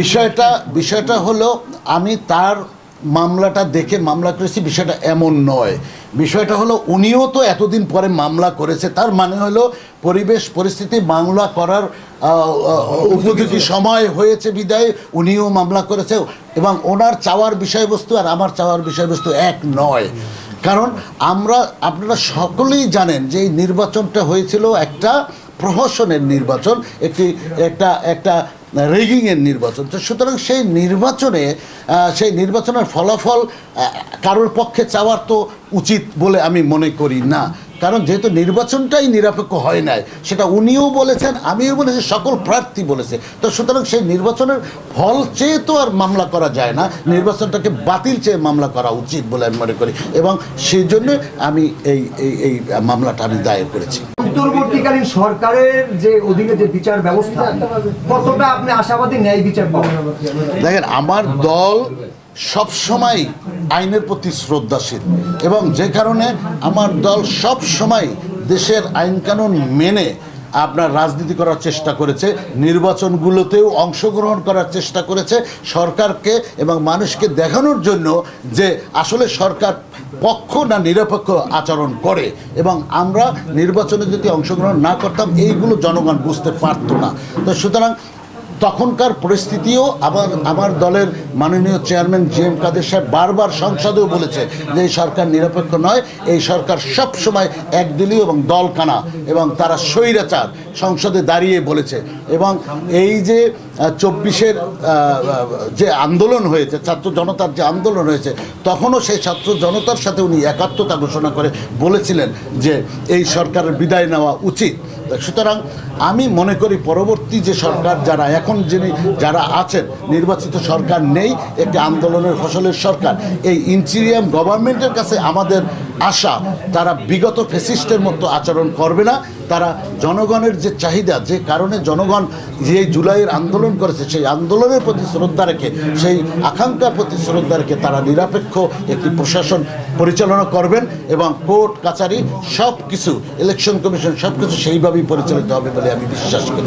বিষয়টা বিষয়টা হলো আমি তার মামলাটা দেখে মামলা করেছি, বিষয়টা এমন নয়। বিষয়টা হলো উনিও তো এতদিন পরে মামলা করেছে, তার মানে হলো পরিবেশ, পরিস্থিতি, মামলা করার উপযোগী সময় হয়েছে বিদায়, উনিও মামলা করেছে এবং ওনার চাওয়ার বিষয়বস্তু আর আমার চাওয়ার বিষয়বস্তু এক নয়। কারণ আমরা, আপনারা সকলেই জানেন যে এই নির্বাচনটা হয়েছিল একটা প্রহসনের নির্বাচন, একটি, একটা একটা রেগিংয়ের নির্বাচন। তো সুতরাং সেই নির্বাচনে সেই নির্বাচনের ফলাফল কারোর পক্ষে চাওয়ার তো উচিত বলে আমি মনে করি না। কারণ যেহেতু নির্বাচনটাই নিরপেক্ষ হয় নাই, সেটা উনিও বলেছেন, আমিও বলেছি, সকল প্রার্থী বলেছে। তো সুতরাং সেই নির্বাচনের ফল চেয়ে তো আর মামলা করা যায় না, নির্বাচনটাকে বাতিল চেয়ে মামলা করা উচিত বলে আমি মনে করি। এবং সেই জন্য আমি এই এই মামলাটা আমি দায়ের করেছি। অন্তর্বর্তীকালীন সরকারের যে অধীনে যে বিচার ব্যবস্থা, কতটা আপনি আশাবাদী ন্যায় বিচার দেখেন, আমার দল সব সময় আইনের প্রতি শ্রদ্ধাশীল এবং যে কারণে আমার দল সব সময় দেশের আইন কানুন মেনে আপনার রাজনীতি করার চেষ্টা করেছে, নির্বাচনগুলোতেও অংশগ্রহণ করার চেষ্টা করেছে সরকারকে এবং মানুষকে দেখানোর জন্য যে আসলে সরকার পক্ষ না নিরপেক্ষ আচরণ করে এবং আমরা নির্বাচনে যদি অংশগ্রহণ না করতাম, এইগুলো জনগণ বুঝতে পারতো না। তো সুতরাং তখনকার পরিস্থিতিও আবার আমার দলের মাননীয় চেয়ারম্যান জি এম কাদের সাহেব বারবার সংসদেও বলেছে যে এই সরকার নিরপেক্ষ নয়, এই সরকার সব সময় একদলীয় এবং দলকানা এবং তারা স্বৈরাচার সংসদে দাঁড়িয়ে বলেছে। এবং এই যে চব্বিশের যে আন্দোলন হয়েছে, ছাত্র জনতার যে আন্দোলন হয়েছে, তখনও সেই ছাত্র জনতার সাথে উনি একাত্মতা ঘোষণা করে বলেছিলেন যে এই সরকারের বিদায় নেওয়া উচিত। সুতরাং আমি মনে করি পরবর্তী যে সরকার যারা, এখন যিনি যারা আছেন, নির্বাচিত সরকার নেই, একটি আন্দোলনের ফসলের সরকার, এই ইন্টিরিয়াম গভর্নমেন্টের কাছে আমাদের আশা, তারা বিগত ফেসিস্টের মতো আচরণ করবে না, তারা জনগণের যে চাহিদা, যে কারণে জনগণ যে জুলাইয়ের আন্দোলন করেছে, সেই আন্দোলনের প্রতি শ্রদ্ধা রেখে, সেই আকাঙ্ক্ষার প্রতি শ্রদ্ধা রেখে তারা নিরপেক্ষ একটি প্রশাসন পরিচালনা করবেন এবং কোর্ট কাছারি সব কিছু ইলেকশন কমিশন সব কিছু সেইভাবেই পরিচালিত হবে বলে আমি বিশ্বাস করি।